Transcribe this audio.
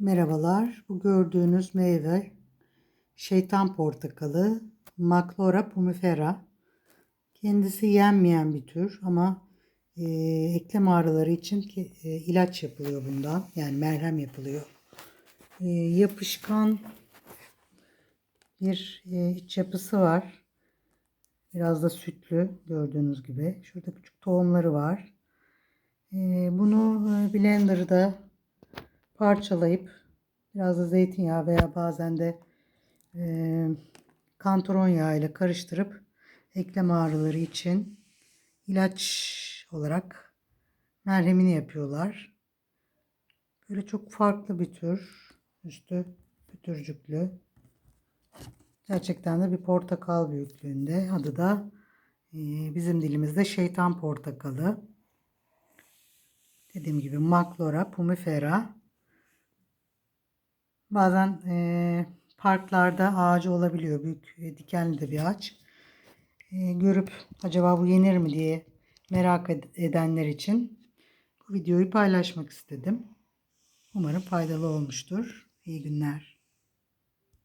Merhabalar. Bu gördüğünüz meyve şeytan portakalı Maclora pumifera. Kendisi yenmeyen bir tür ama e, eklem ağrıları için ki, e, ilaç yapılıyor bundan. Yani merhem yapılıyor. E, yapışkan bir e, iç yapısı var. Biraz da sütlü gördüğünüz gibi. Şurada küçük tohumları var. E, bunu e, blenderda parçalayıp biraz da zeytinyağı veya bazen de e, kantaron yağı ile karıştırıp eklem ağrıları için ilaç olarak merhemini yapıyorlar. Böyle çok farklı bir tür. Üstü pütürcüklü. Gerçekten de bir portakal büyüklüğünde. Adı da e, bizim dilimizde şeytan portakalı. Dediğim gibi Maclora pumifera. Bazen e, parklarda ağacı olabiliyor. Büyük e, dikenli de bir ağaç. E, görüp acaba bu yenir mi diye merak ed- edenler için bu videoyu paylaşmak istedim. Umarım faydalı olmuştur. İyi günler.